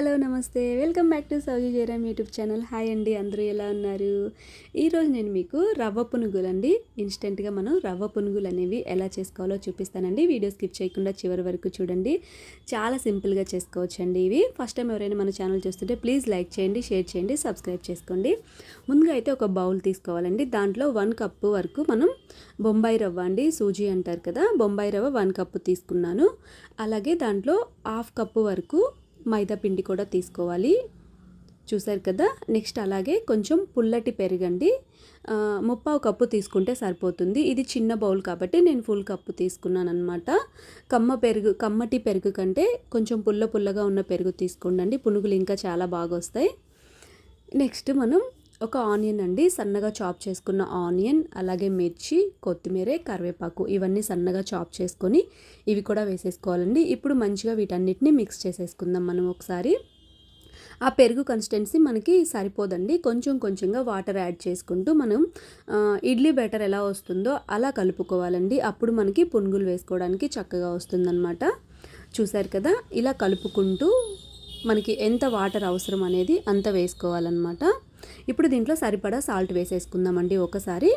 Hello నమస్తే. Welcome back to సౌజీ Jayaram YouTube channel. Hi అండి అందరూ ఎలా ఉన్నారు? ఈరోజు నేను మీకు రవ్వ పునుగులు అండి ఇన్స్టెంట్గా మనం రవ్వ పునుగులు అనేవి ఎలా చేసుకోవాలో చూపిస్తానండి. వీడియో స్కిప్ చేయకుండా చివరి వరకు చూడండి. చాలా సింపుల్గా చేసుకోవచ్చండి ఇవి. ఫస్ట్ టైం ఎవరైనా మన ఛానల్ చూస్తుంటే ప్లీజ్ లైక్ చేయండి షేర్ చేయండి సబ్స్క్రైబ్ చేసుకోండి. ముందుగా అయితే ఒక బౌల్ తీసుకోవాలండి. దాంట్లో వన్ కప్పు వరకు మనం బొంబాయి రవ్వ అండి సూజీ అంటారు కదా బొంబాయి రవ్వ వన్ కప్పు తీసుకున్నాను. అలాగే దాంట్లో హాఫ్ కప్పు వరకు మైదా పిండి కూడా తీసుకోవాలి. చూసారు కదా? నెక్స్ట్ అలాగే కొంచెం పుల్లటి పెరుగండి. ముప్పావు కప్పు తీసుకుంటే సరిపోతుంది. ఇది చిన్న బౌల్ కాబట్టి నేను ఫుల్ కప్పు తీసుకున్నాను అనమాట కమ్మ పెరుగు కమ్మటి పెరుగు కంటే కొంచెం పుల్ల పుల్లగా ఉన్న పెరుగు తీసుకోండి పునుగులు ఇంకా చాలా బాగా వస్తాయి. నెక్స్ట్ మనం ఒక ఆనియన్ అండి సన్నగా చాప్ చేసుకున్న ఆనియన్ అలాగే మిర్చి కొత్తిమీర కరివేపాకు ఇవన్నీ సన్నగా చాప్ చేసుకొని ఇవి కూడా వేసేసుకోవాలండి. ఇప్పుడు మంచిగా వీటన్నిటిని మిక్స్ చేసేసుకుందాం మనం ఒకసారి. ఆ పెరుగు కన్సిస్టెన్సీ మనకి సరిపోదండి. కొంచెం కొంచెంగా వాటర్ యాడ్ చేసుకుంటూ మనం ఇడ్లీ బ్యాటర్ ఎలా వస్తుందో అలా కలుపుకోవాలండి. అప్పుడు మనకి పునుగులు వేసుకోవడానికి చక్కగా వస్తుందన్నమాట. చూసారు కదా ఇలా కలుపుకుంటూ మనకి ఎంత వాటర్ అవసరం అనేది అంత వేసుకోవాలన్నమాట. ఇప్పుడు దీంట్లో సరిపడా సాల్ట్ వేసేసుకుందామండి. ఒకసారి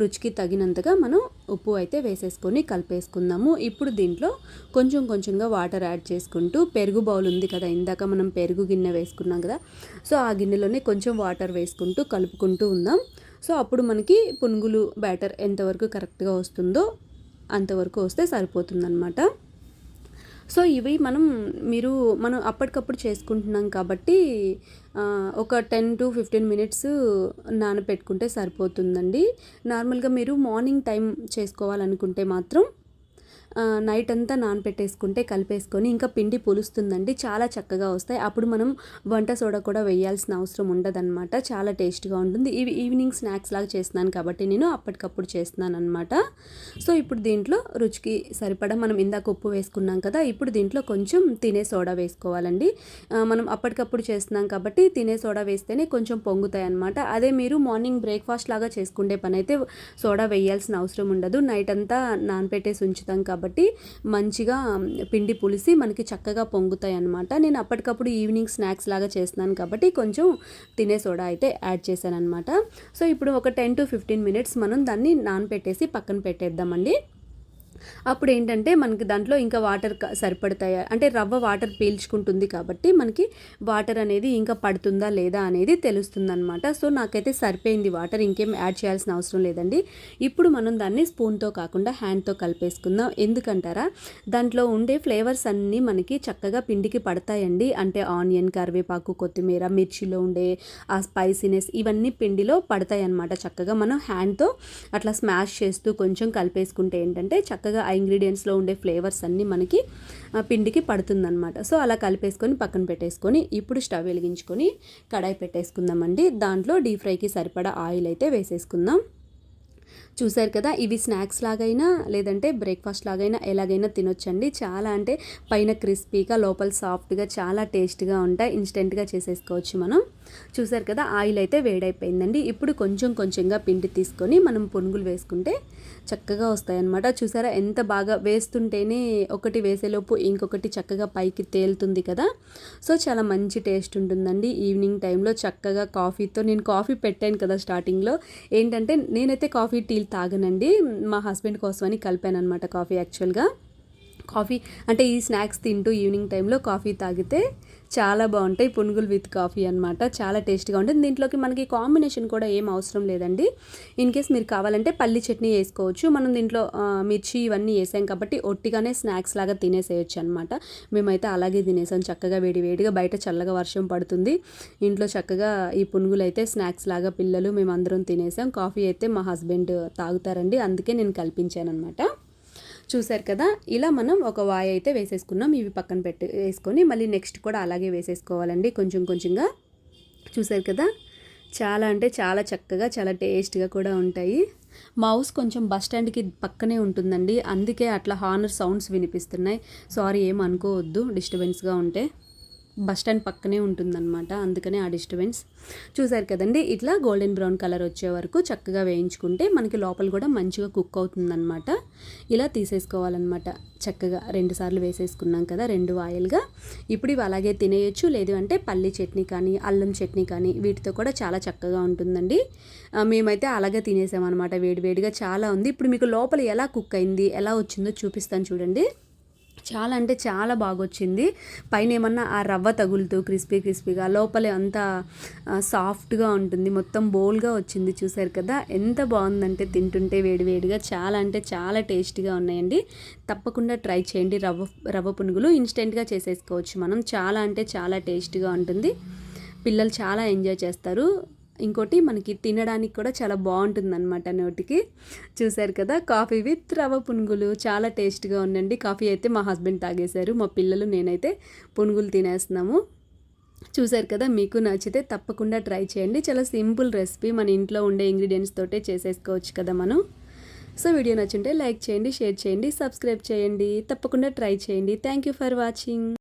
రుచికి తగినంతగా మనం ఉప్పు అయితే వేసేసుకొని కలిపేసుకుందాము. ఇప్పుడు దీంట్లో కొంచెం కొంచెంగా వాటర్ యాడ్ చేసుకుంటూ పెరుగు బౌల్ ఉంది కదా ఇందాక మనం పెరుగు గిన్నె వేసుకున్నాం కదా సో ఆ గిన్నెలోనే కొంచెం వాటర్ వేసుకుంటూ కలుపుకుంటూ ఉందాం. సో అప్పుడు మనకి పునుగులు బ్యాటర్ ఎంతవరకు కరెక్ట్గా వస్తుందో అంతవరకు వస్తే సరిపోతుందన్నమాట. సో ఇవి మనం మీరు మనం అప్పటికప్పుడు చేసుకుంటున్నాం కాబట్టి ఒక టెన్ టు ఫిఫ్టీన్ మినిట్స్ నానబెట్టుకుంటే సరిపోతుందండి. నార్మల్గా మీరు మార్నింగ్ టైం చేసుకోవాలనుకుంటే మాత్రం నైట్ అంతా నానపెట్టేసుకుంటే కలిపేసుకొని ఇంకా పిండి పులుస్తుందండి. చాలా చక్కగా వస్తాయి. అప్పుడు మనం వంట సోడా కూడా వేయాల్సిన అవసరం ఉండదన్నమాట. చాలా టేస్ట్గా ఉంటుంది. ఇవి ఈవినింగ్ స్నాక్స్ లాగా చేస్తున్నాను కాబట్టి నేను అప్పటికప్పుడు చేస్తున్నాను అనమాట సో ఇప్పుడు దీంట్లో రుచికి సరిపడా మనం ఇందాక ఉప్పు వేసుకున్నాం కదా ఇప్పుడు దీంట్లో కొంచెం తినే సోడా వేసుకోవాలండి. మనం అప్పటికప్పుడు చేస్తున్నాం కాబట్టి తినే సోడా వేస్తేనే కొంచెం పొంగుతాయి అనమాట అదే మీరు మార్నింగ్ బ్రేక్ఫాస్ట్ లాగా చేసుకునే పని అయితే సోడా వేయాల్సిన అవసరం ఉండదు. నైట్ అంతా నానపెట్టేసి ఉంచుతాం కాబట్టి కాబట్టి మంచిగా పిండి పులిసి మనకి చక్కగా పొంగుతాయి అనమాట నేను అప్పటికప్పుడు ఈవినింగ్ స్నాక్స్ లాగా చేస్తున్నాను కాబట్టి కొంచెం తినే సోడా అయితే యాడ్ చేశాను అనమాట సో ఇప్పుడు ఒక టెన్ టు ఫిఫ్టీన్ మినిట్స్ మనం దాన్ని నానపెట్టేసి పక్కన పెట్టేద్దామండి. అప్పుడు ఏంటంటే మనకి దాంట్లో ఇంకా వాటర్ సరిపడతాయా? అంటే రవ్వ వాటర్ పీల్చుకుంటుంది కాబట్టి మనకి వాటర్ అనేది ఇంకా పడుతుందా లేదా అనేది తెలుస్తుంది అనమాట సో నాకైతే సరిపోయింది వాటర్ ఇంకేం యాడ్ చేయాల్సిన అవసరం లేదండి. ఇప్పుడు మనం దాన్ని స్పూన్తో కాకుండా హ్యాండ్తో కలిపేసుకుందాం. ఎందుకంటారా? దాంట్లో ఉండే ఫ్లేవర్స్ అన్నీ మనకి చక్కగా పిండికి పడతాయండి. అంటే ఆనియన్ కరివేపాకు కొత్తిమీర మిర్చిలో ఉండే ఆ స్పైసీనెస్ ఇవన్నీ పిండిలో పడతాయి అన్నమాట చక్కగా మనం హ్యాండ్తో అట్లా స్మాష్ చేస్తూ కొంచెం కలిపేసుకుంటే ఏంటంటే చక్కగా చక్కగా ఆ ఇంగ్రీడియంట్స్లో ఉండే ఫ్లేవర్స్ అన్నీ మనకి పిండికి పడుతుందన్నమాట. సో అలా కలిపేసుకొని పక్కన పెట్టేసుకొని ఇప్పుడు స్టవ్ వెలిగించుకొని కడాయి పెట్టేసుకుందామండి. దాంట్లో డీప్ ఫ్రైకి సరిపడా ఆయిల్ అయితే వేసేసుకుందాం. చూసారు కదా ఇవి స్నాక్స్ లాగైనా లేదంటే బ్రేక్ఫాస్ట్ లాగైనా ఎలాగైనా తినొచ్చండి. చాలా అంటే పైన క్రిస్పీగా లోపల సాఫ్ట్గా చాలా టేస్ట్గా ఉంటాయి. ఇన్స్టెంట్గా చేసేసుకోవచ్చు మనం. చూసారు కదా ఆయిల్ అయితే వేడైపోయిందండి. ఇప్పుడు కొంచెం కొంచెంగా పిండి తీసుకొని మనం పునుగులు వేసుకుంటే చక్కగా వస్తాయన్నమాట. చూసారా ఎంత బాగా వేస్తుంటేనే ఒకటి వేసేలోపు ఇంకొకటి చక్కగా పైకి తేలుతుంది కదా. సో చాలా మంచి టేస్ట్ ఉంటుందండి. ఈవినింగ్ టైంలో చక్కగా కాఫీతో నేను కాఫీ పెట్టాను కదా స్టార్టింగ్లో. ఏంటంటే నేనైతే కాఫీ టీలు తాగనండి. మా హస్బెండ్ కోసమని కలిపాను అనమాట కాఫీ యాక్చువల్గా. కాఫీ అంటే ఈ స్నాక్స్ తింటూ ఈవినింగ్ టైంలో కాఫీ తాగితే చాలా బాగుంటాయి. పునుగులు విత్ కాఫీ అనమాట చాలా టేస్ట్గా ఉంటుంది. దీంట్లోకి మనకి కాంబినేషన్ కూడా ఏం అవసరం లేదండి. ఇన్ కేస్ మీరు కావాలంటే పల్లి చట్నీ వేసుకోవచ్చు. మనం దీంట్లో మిర్చి ఇవన్నీ వేసాం కాబట్టి ఒట్టిగానే స్నాక్స్ లాగా తినేసేయచ్చు అనమాట మేమైతే అలాగే తినేసాం. చక్కగా వేడి వేడిగా బయట చల్లగా వర్షం పడుతుంది. ఇంట్లో చక్కగా ఈ పునుగులు అయితే స్నాక్స్ లాగా పిల్లలు మేమందరం తినేసాం. కాఫీ అయితే మా హస్బెండ్ తాగుతారండి. అందుకే నేను కల్పించాను అనమాట చూసారు కదా ఇలా మనం ఒక వాయి అయితే వేసేసుకున్నాం. ఇవి పక్కన పెట్టి వేసుకొని మళ్ళీ నెక్స్ట్ కూడా అలాగే వేసేసుకోవాలండి. కొంచెం కొంచెంగా చూసారు కదా చాలా అంటే చాలా చక్కగా చాలా టేస్ట్గా కూడా ఉంటాయి. మౌస్ కొంచెం బస్ స్టాండ్కి పక్కనే ఉంటుందండి. అందుకే అట్లా హార్నర్ సౌండ్స్ వినిపిస్తున్నాయి. సారీ ఏం అనుకోవద్దు డిస్టర్బెన్స్గా ఉంటే. బస్ స్టాండ్ పక్కనే ఉంటుందన్నమాట. అందుకనే ఆ డిస్టర్బెన్స్. చూసారు కదండి ఇట్లా గోల్డెన్ బ్రౌన్ కలర్ వచ్చే వరకు చక్కగా వేయించుకుంటే మనకి లోపల కూడా మంచిగా కుక్ అవుతుందన్నమాట. ఇలా తీసేసుకోవాలన్నమాట. చక్కగా రెండు సార్లు వేసేసుకున్నాం కదా రెండు ఆయిల్గా. ఇప్పుడు ఇవి అలాగే తినేయచ్చు లేదు అంటే పల్లి చట్నీ కానీ అల్లం చట్నీ కానీ వీటితో కూడా చాలా చక్కగా ఉంటుందండి. మేమైతే అలాగే తినేసామన్నమాట. వేడివేడిగా చాలా ఉంది. ఇప్పుడు మీకు లోపల ఎలా కుక్ అయింది ఎలా వచ్చిందో చూపిస్తాను చూడండి. చాలా అంటే చాలా బాగా వచ్చింది పైన ఏమన్నా ఆ రవ్వ తగులుతూ క్రిస్పీ క్రిస్పీగా లోపలే అంతా సాఫ్ట్గా ఉంటుంది. మొత్తం బోల్గా వచ్చింది చూసారు కదా. ఎంత బాగుందంటే తింటుంటే వేడివేడిగా చాలా అంటే చాలా టేస్టీగా ఉన్నాయండి. తప్పకుండా ట్రై చేయండి. రవ్వ రవ్వ పునుగులు ఇన్స్టెంట్గా చేసేసుకోవచ్చు మనం. చాలా అంటే చాలా టేస్టీగా ఉంటుంది. పిల్లలు చాలా ఎంజాయ్ చేస్తారు. ఇంకోటి మనకి తినడానికి కూడా చాలా బాగుంటుంది అనమాట నోటికి. చూశారు కదా కాఫీ విత్ రవ పునుగులు చాలా టేస్ట్గా ఉందండి. కాఫీ అయితే మా హస్బెండ్ తాగేశారు మా పిల్లలు నేనైతే పునుగులు తినేస్తున్నాము. చూశారు కదా మీకు నచ్చితే తప్పకుండా ట్రై చేయండి. చాలా సింపుల్ రెసిపీ మన ఇంట్లో ఉండే ఇంగ్రీడియంట్స్ తోటే చేసేసుకోవచ్చు కదా మనం. సో వీడియో నచ్చుంటే లైక్ చేయండి షేర్ చేయండి సబ్స్క్రైబ్ చేయండి తప్పకుండా ట్రై చేయండి. Thank you for watching.